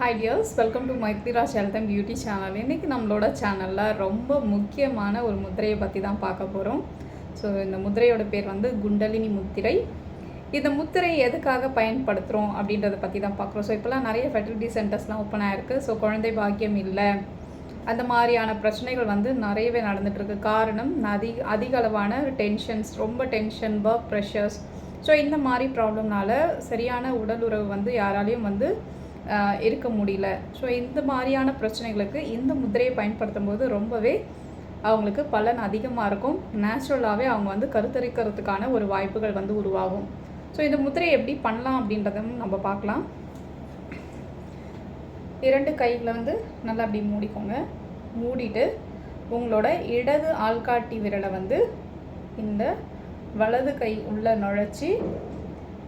Hi dears welcome to Maithriraj health and beauty channel இன்றைக்கி நம்மளோட சேனலில் ரொம்ப முக்கியமான ஒரு முத்திரையை பற்றி தான் பார்க்க போகிறோம் ஸோ இந்த முத்திரையோட பேர் வந்து குண்டலினி முத்திரை. இந்த முத்திரை எதுக்காக பயன்படுத்துகிறோம் அப்படின்றத பற்றி தான் பார்க்குறோம். ஸோ இப்போலாம் நிறைய ஃபெர்டிலிட்டி சென்டர்ஸ்லாம் ஓப்பன் ஆகிருக்கு ஸோ குழந்தை பாக்கியம் இல்லை. அந்த மாதிரியான பிரச்சனைகள் வந்து நிறையவே நடந்துகிட்ருக்கு காரணம் அதிக அதிக அளவான டென்ஷன்ஸ் ரொம்ப டென்ஷன் ஒர்க் ப்ரெஷர்ஸ் ஸோ இந்த மாதிரி ப்ராப்ளம்னால சரியான உடல் உறவு வந்து யாராலையும் வந்து இருக்க முடியல. ஸோ இந்த மாதிரியான பிரச்சனைகளுக்கு இந்த முத்திரையை பயன்படுத்தும் போது ரொம்பவே அவங்களுக்கு பலன் அதிகமாக இருக்கும். நேச்சுரலாகவே அவங்க வந்து கருத்தரிக்கிறதுக்கான ஒரு வாய்ப்புகள் வந்து உருவாகும். ஸோ இந்த முத்திரையை எப்படி பண்ணலாம் அப்படின்றதும் நம்ம பார்க்கலாம். இரண்டு கைகளை வந்து நல்லா அப்படி மூடிக்கோங்க. மூடிட்டு உங்களோட இடது ஆள்காட்டி விரலை வந்து இந்த வலது கை உள்ள நுழைச்சி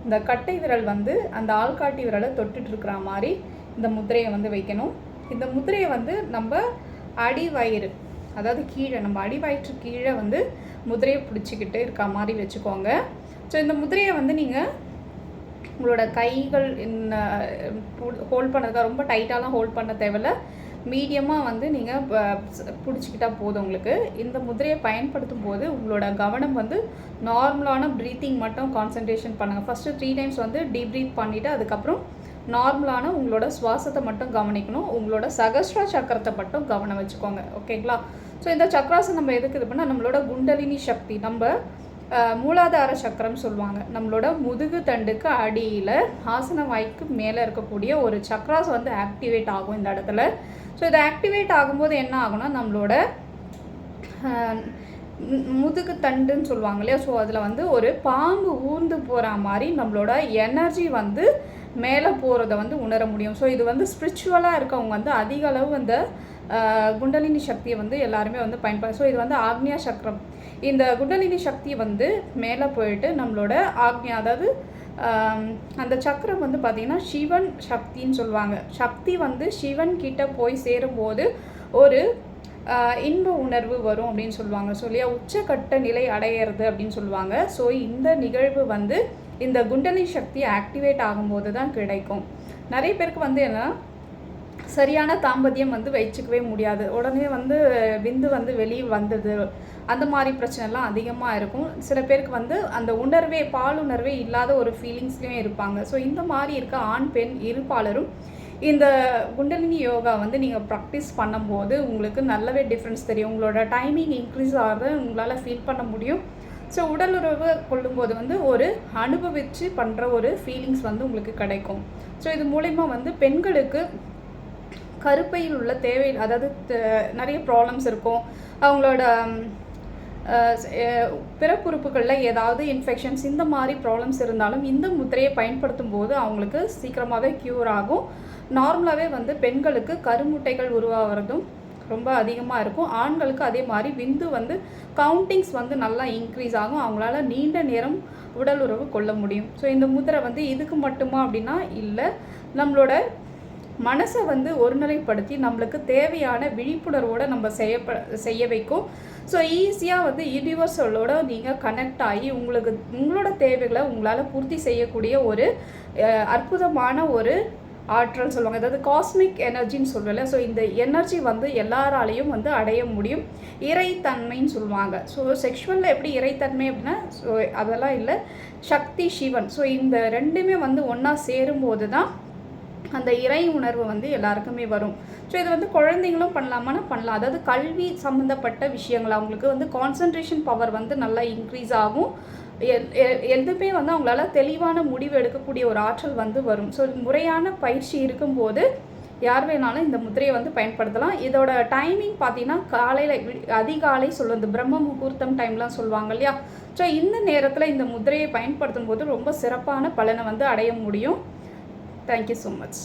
இந்த கட்டை விரல் வந்து அந்த ஆள்காட்டி விரலை தொட்டுட்டு இருக்கிற மாதிரி இந்த முத்திரையை வந்து வைக்கணும். இந்த முத்திரையை வந்து நம்ம அடிவயிறு அதாவது கீழே நம்ம அடிவயிற்று கீழே வந்து முதிரையை பிடிச்சிக்கிட்டு இருக்க மாதிரி வச்சுக்கோங்க. ஸோ இந்த முதிரையை வந்து நீங்கள் உங்களோட கைகள் ஹோல்ட் பண்ணதுக்காக ரொம்ப டைட்டாலாம் ஹோல்ட் பண்ண தேவையில்ல. மீடியமாக வந்து நீங்கள் பிடிச்சிக்கிட்டால் போதும் உங்களுக்கு. இந்த முதிரையை பயன்படுத்தும் போது உங்களோட கவனம் வந்து நார்மலான ப்ரீத்திங் மட்டும் கான்சன்ட்ரேஷன் பண்ணுங்கள் ஃபஸ்ட்டு த்ரீ டைம்ஸ் வந்து டீப் ப்ரீத் பண்ணிவிட்டு அதுக்கப்புறம் நார்மலான உங்களோட சுவாசத்தை மட்டும் கவனிக்கணும். உங்களோட சகஸ்ரா சக்கரத்தை மட்டும் கவனம் வச்சுக்கோங்க. ஓகேங்களா? ஸோ இந்த சக்கராசம் நம்ம எதுக்கு இது பண்ணால் நம்மளோட குண்டலினி சக்தி நம்ம மூலாதார சக்கரம் சொல்லுவாங்க. நம்மளோட முதுகு தண்டுக்கு அடியில் ஆசன வாய்க்கு மேலே இருக்கக்கூடிய ஒரு சக்ராஸ் வந்து ஆக்டிவேட் ஆகும் இந்த இடத்துல. ஸோ இது ஆக்டிவேட் ஆகும்போது என்ன ஆகும்னா நம்மளோட முதுகு தண்டுன்னு சொல்லுவாங்க இல்லையா? ஸோ அதில் வந்து ஒரு பாம்பு ஊர்ந்து போகிற மாதிரி நம்மளோட எனர்ஜி வந்து மேலே போகிறத வந்து உணர முடியும். ஸோ இது வந்து ஸ்பிரிச்சுவலாக இருக்கவங்க வந்து அதிக அளவு அந்த குண்டலினி சக்தியை வந்து எல்லாருமே வந்து பயன்படு ஸோ இது வந்து ஆக்னியா சக்கரம். இந்த குண்டலினி சக்தி வந்து மேலே போயிட்டு நம்மளோட ஆக்னியா அதாவது அந்த சக்கரம் வந்து பார்த்திங்கன்னா சிவன் சக்தின்னு சொல்லுவாங்க. சக்தி வந்து சிவன் கிட்ட போய் சேரும்போது ஒரு இன்ப உணர்வு வரும் அப்படின்னு சொல்லுவாங்க. ஸோ இல்லையா உச்சக்கட்ட நிலை அடையிறது அப்படின்னு சொல்லுவாங்க. ஸோ இந்த நிகழ்வு வந்து இந்த குண்டலி சக்தி ஆக்டிவேட் ஆகும்போது தான் கிடைக்கும். நிறைய பேருக்கு வந்து என்ன சரியான தாம்பத்தியம் வந்து வச்சுக்கவே முடியாது. உடனே வந்து விந்து வந்து வெளியே வந்தது. அந்த மாதிரி பிரச்சனைலாம் அதிகமாக இருக்கும். சில பேருக்கு வந்து அந்த உணர்வே பால் உணர்வே இல்லாத ஒரு ஃபீலிங்ஸ்லேயும் இருப்பாங்க. ஸோ இந்த மாதிரி இருக்க ஆண் பெண் இருப்பாளரும் இந்த குண்டலினி யோகா வந்து நீங்கள் ப்ராக்டிஸ் பண்ணும்போது உங்களுக்கு நல்லாவே டிஃப்ரென்ஸ் தெரியும். உங்களோட டைமிங் இன்க்ரீஸ் ஆகிறத உங்களால் ஃபீல் பண்ண முடியும். ஸோ உடலுறவு கொள்ளும்போது வந்து ஒரு அனுபவித்து பண்ணுற ஒரு ஃபீலிங்ஸ் வந்து உங்களுக்கு கிடைக்கும். ஸோ இது மூலயமா வந்து பெண்களுக்கு கருப்பையில் உள்ள தேவை அதாவது நிறைய ப்ராப்ளம்ஸ் இருக்கும். அவங்களோட பிறப்புறுப்புகளில் ஏதாவது இன்ஃபெக்ஷன்ஸ் இந்த மாதிரி ப்ராப்ளம்ஸ் இருந்தாலும் இந்த முத்திரையை பயன்படுத்தும் போது அவங்களுக்கு சீக்கிரமாகவே க்யூர் ஆகும். நார்மலாகவே வந்து பெண்களுக்கு கருமுட்டைகள் உருவாகிறதும் ரொம்ப அதிகமாக இருக்கும். ஆண்களுக்கு அதே மாதிரி விந்து வந்து கவுண்டிங்ஸ் வந்து நல்லா இன்க்ரீஸ் ஆகும். அவங்களால நீண்ட நேரம் உடல் உறவு கொள்ள முடியும். ஸோ இந்த முத்திரை வந்து இதுக்கு மட்டுமா அப்படின்னா இல்லை நம்மளோட மனசை வந்து ஒருநிலைப்படுத்தி நம்மளுக்கு தேவையான விழிப்புணர்வோடு நம்ம செய்யப்ப செய்ய வைக்கும். ஸோ ஈஸியாக வந்து யூனிவர்சலோட நீங்கள் கனெக்ட் ஆகி உங்களுக்கு உங்களோட தேவைகளை உங்களால் பூர்த்தி செய்யக்கூடிய ஒரு அற்புதமான ஒரு ஆற்றல் சொல்லுவாங்க. அதாவது காஸ்மிக் எனர்ஜின்னு சொல்லலை ஸோ இந்த எனர்ஜி வந்து எல்லாராலையும் வந்து அடைய முடியும். இறைத்தன்மைன்னு சொல்லுவாங்க. ஸோ செக்ஷுவலில் எப்படி இறைத்தன்மை அப்படின்னா ஸோ அதெல்லாம் இல்லை. சக்தி சிவன். ஸோ இந்த ரெண்டுமே வந்து ஒன்றா சேரும்போது தான் அந்த இறை உணர்வு வந்து எல்லாருக்குமே வரும். ஸோ இது வந்து குழந்தைங்களும் பண்ணலாமான்னா பண்ணலாம். அதாவது கல்வி சம்மந்தப்பட்ட விஷயங்கள் அவங்களுக்கு வந்து கான்சன்ட்ரேஷன் பவர் வந்து நல்லா இன்க்ரீஸ் ஆகும். எ- எதுவுமே வந்து அவங்களால தெளிவான முடிவு எடுக்கக்கூடிய ஒரு ஆற்றல் வந்து வரும். ஸோ முறையான பயிற்சி இருக்கும்போது யார் வேணாலும் இந்த முத்திரையை வந்து பயன்படுத்தலாம். இதோட டைமிங் பார்த்தீங்கன்னா காலையில் அதிகாலை சொல்லுவோம் இந்த பிரம்ம முகூர்த்தம் டைம்லாம் சொல்லுவாங்க இல்லையா? ஸோ இந்த நேரத்தில் இந்த முத்திரையை பயன்படுத்தும் போது ரொம்ப சிறப்பான பலனை வந்து அடைய முடியும். Thank you so much.